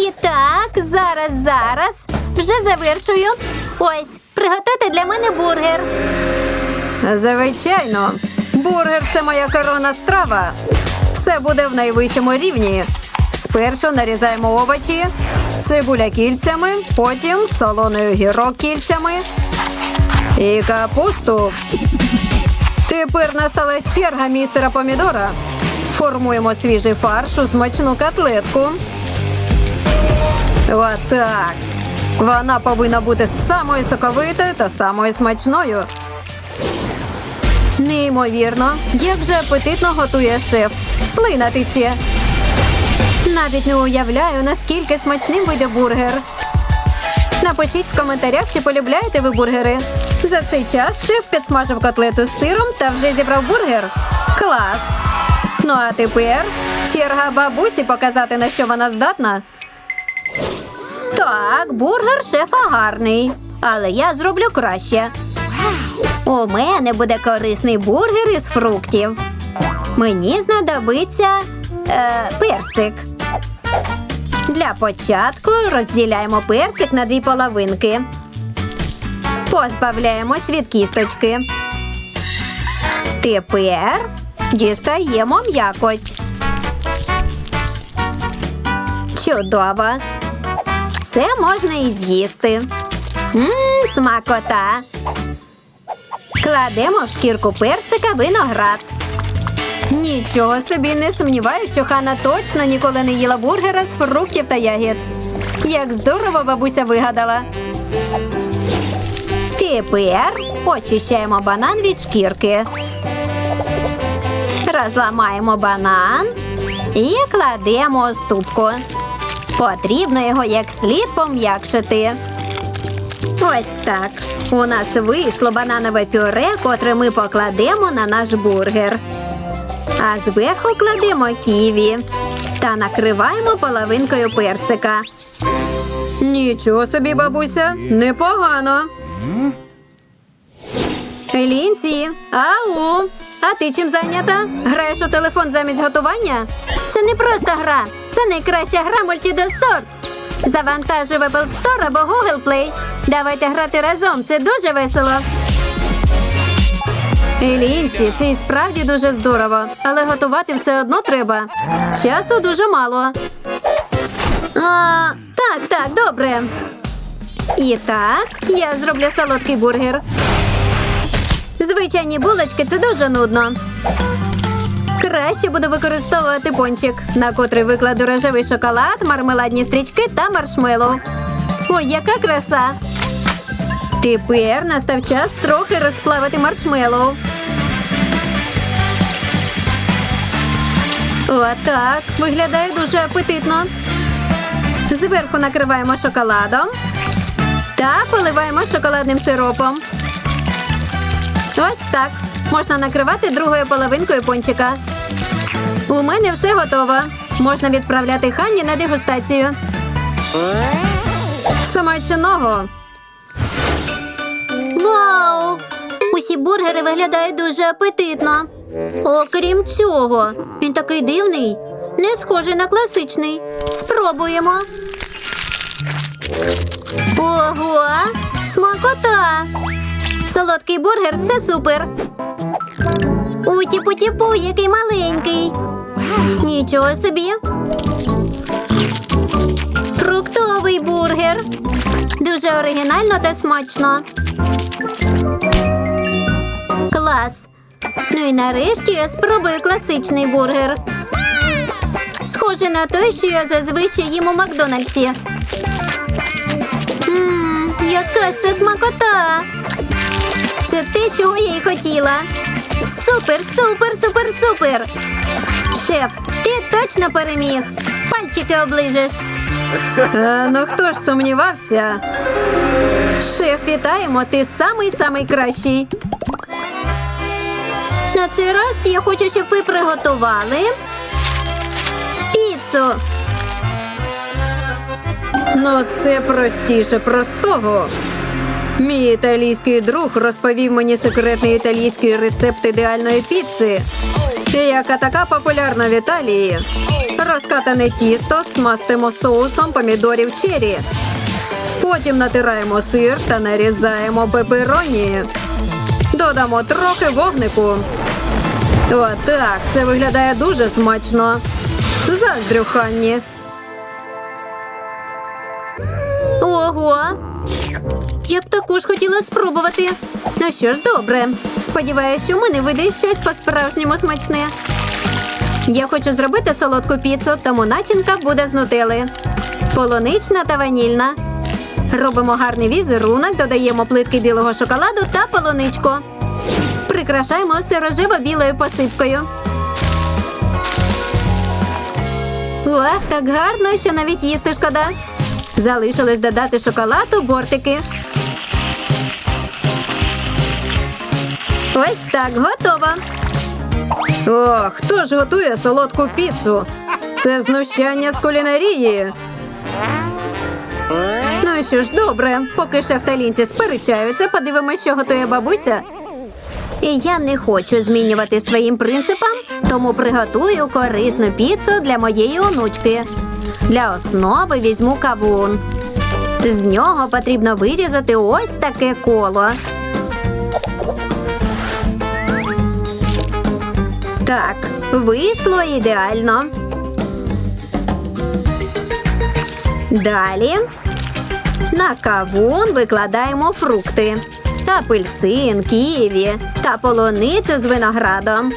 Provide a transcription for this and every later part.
І так, зараз, зараз. Вже завершую. Ось, приготуйте для мене бургер. Звичайно, бургер це моя коронна страва. Все буде в найвищому рівні. Спершу нарізаємо овочі, цибуля кільцями, потім солоний огірок кільцями і капусту. Тепер настала черга містера помідора. Формуємо свіжий фарш у смачну котлетку. Отак. Вона повинна бути самою соковитою та самою смачною. Неймовірно, як же апетитно готує шеф. Слина тече. Навіть не уявляю, наскільки смачним вийде бургер. Напишіть в коментарях, чи полюбляєте ви бургери. За цей час шеф підсмажив котлету з сиром та вже зібрав бургер. Клас! Ну а тепер черга бабусі показати, на що вона здатна. Так, бургер шефа гарний, але я зроблю краще. У мене буде корисний бургер із фруктів. Мені знадобиться е, персик. Для початку розділяємо персик на дві половинки. Позбавляємось від кісточки. Тепер дістаємо м'якоть. Чудово. Це можна і з'їсти. Мм, смакота. Кладемо в шкірку персика виноград. Нічого собі не сумніваюся, що Хана точно ніколи не їла бургера з фруктів та ягід. Як здорово бабуся вигадала. Тепер очищаємо банан від шкірки. Розламаємо банан і кладемо ступку. Потрібно його як слід пом'якшити. Ось так. У нас вийшло бананове пюре, котре ми покладемо на наш бургер. А зверху кладемо ківі та накриваємо половинкою персика. Нічого собі, бабуся, непогано. Лінці, ау! А ти чим зайнята? Граєш у телефон замість готування? Це не просто гра, це найкраща гра мультидосорт. Завантажуй в Apple Store або Google Play. Давайте грати разом, це дуже весело. Лінці, це і справді дуже здорово, але готувати все одно треба. Часу дуже мало. А, так, так, добре. І так, я зроблю солодкий бургер. Звичайні булочки це дуже нудно. Краще буду використовувати пончик, на котрий викладу рожевий шоколад, мармеладні стрічки та маршмеллоу. Ой, яка краса! Тепер настав час трохи розплавити маршмеллоу. Отак. Виглядає дуже апетитно. Зверху накриваємо шоколадом та поливаємо шоколадним сиропом. Ось так. Можна накривати другою половинкою пончика. У мене все готово. Можна відправляти Ханні на дегустацію. Смачного! Вау! Усі бургери виглядають дуже апетитно. Окрім цього, він такий дивний, не схожий на класичний. Спробуємо. Ого! Смакота! Солодкий бургер це супер. Уті-путі-пу, який маленький. Нічого собі. Фруктовий бургер. Дуже оригінально та смачно. Клас. Ну і нарешті я спробую класичний бургер. Схоже на той, що я зазвичай їм у Макдональдсі. Ммм, яка ж це смакота! Це те, чого я й хотіла. Супер, супер, супер, супер! Шеф, ти точно переміг. Пальчики оближеш. Е, ну хто ж сумнівався? Шеф, вітаємо, ти самий самий кращий. На цей раз я хочу, щоб ви приготували піцу. Ну, це простіше простого. Мій італійський друг розповів мені секретний італійський рецепт ідеальної піци, яка така популярна в Італії. Розкатане тісто смастимо соусом помідорів чері. Потім натираємо сир та нарізаємо пепероні. Додамо трохи вогнику. Отак, це виглядає дуже смачно. Заздрю Ханні. Ого! Я б також хотіла спробувати. Ну що ж, добре. Сподіваюся, що в мене вийде щось по-справжньому смачне. Я хочу зробити солодку піцу, тому начинка буде з нутели. Полунична та ванільна. Робимо гарний візерунок, додаємо плитки білого шоколаду та полуничку. Прикрашаємо все рожево-білою посипкою. Ох, так гарно, що навіть їсти шкода. Залишилось додати шоколад у бортики. Ось так, готово. О, хто ж готує солодку піцу? Це знущання з кулінарії. Ну що ж, добре, поки шеф та лінці сперечаються, подивимось, що готує бабуся. І я не хочу змінювати своїм принципам, тому приготую корисну піцу для моєї онучки. Для основи візьму кавун. З нього потрібно вирізати ось таке коло. Так, вийшло ідеально. Далі на кавун викладаємо фрукти. Апельсин, ківі та полуницю з виноградом.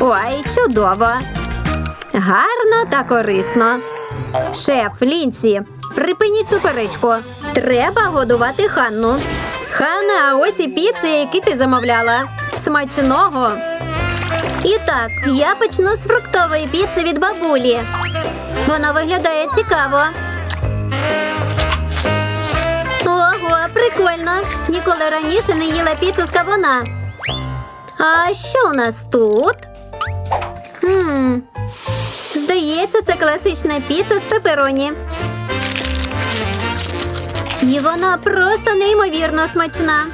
Ой, чудово! Гарно та корисно. Шеф, Лінці, припиніть суперечку. Треба годувати Ханну. Ханна, ось і піци, які ти замовляла. Смачного. І так, я почну з фруктової піци від бабулі. Вона виглядає цікаво. Ого, прикольно. Ніколи раніше не їла піцу з кавуна. А що у нас тут? Хм. Здається, це класична піца з пепероні. І вона просто неймовірно смачна.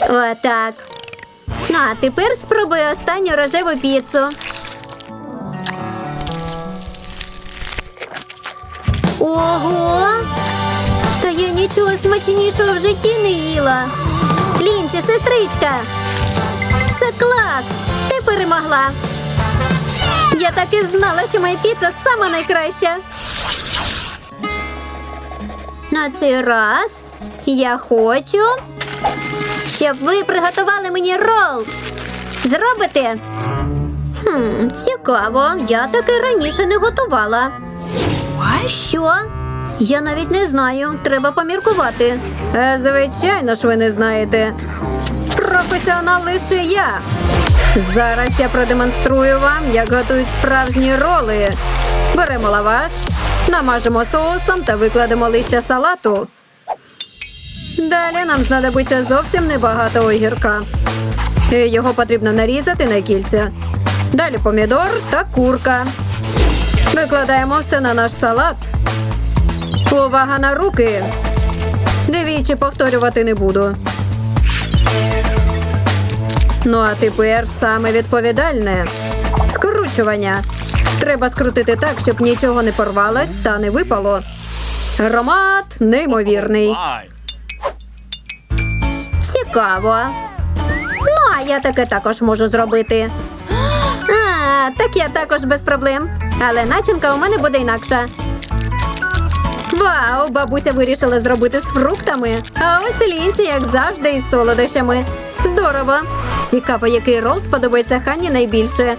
Отак. Ну, а тепер спробую останню рожеву піцу. Ого! Та я нічого смачнішого в житті не їла. Лінці, сестричка. Це клас! Ти перемогла. Я так і знала, що моя піца сама найкраща. На цей раз я хочу, щоб ви приготували мені рол. Зробите? Хм, цікаво, я таке раніше не готувала. Що? Я навіть не знаю. Треба поміркувати. Е, звичайно ж, ви не знаєте. Професіонал лише я. Зараз я продемонструю вам, як готують справжні роли. Беремо лаваш, намажемо соусом та викладемо листя салату. Далі нам знадобиться зовсім небагато огірка. Його потрібно нарізати на кільця. Далі помідор та курка. Викладаємо все на наш салат. Увага на руки! Двічі повторювати не буду. Ну а тепер саме відповідальне скручування. Треба скрутити так, щоб нічого не порвалось та не випало. Аромат неймовірний. Цікаво. Ну, а я таке також можу зробити. А, так я також без проблем. Але начинка у мене буде інакша. Вау, бабуся вирішила зробити з фруктами. А ось лінці, як завжди, із солодощами. Здорово. Цікаво, який рол сподобається Хані найбільше.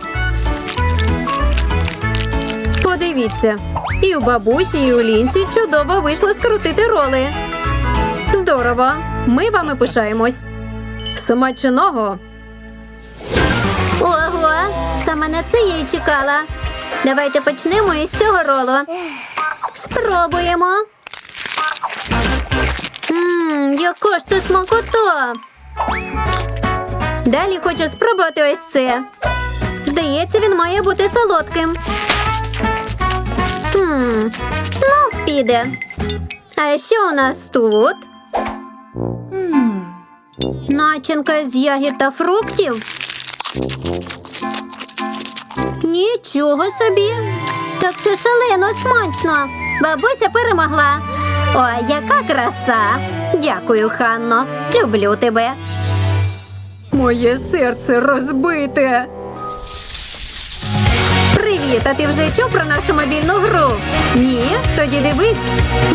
Подивіться, і у бабусі, і у лінці чудово вийшло скрутити роли. Здорово! Ми вами пишаємось. Смачного! Ого, саме на це я й чекала. Давайте почнемо із цього ролу. Спробуємо. Ммм, яка ж це смакота. Далі хочу спробувати ось це. Здається, він має бути солодким. Хм, ну, піде. А що у нас тут? Начинка з ягід та фруктів. Нічого собі. Так це шалено смачно. Бабуся перемогла. Ой, яка краса. Дякую, Ханно. Люблю тебе. Моє серце розбите. Привіт, а ти вже чув про нашу мобільну гру? Ні? Тоді дивись.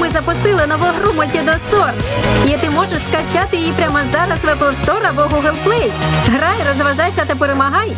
Ми запустили нову гру Мультидосор. І ти можеш скачати її прямо зараз в Apple Store або Google Play. Грай, розважайся та перемагай.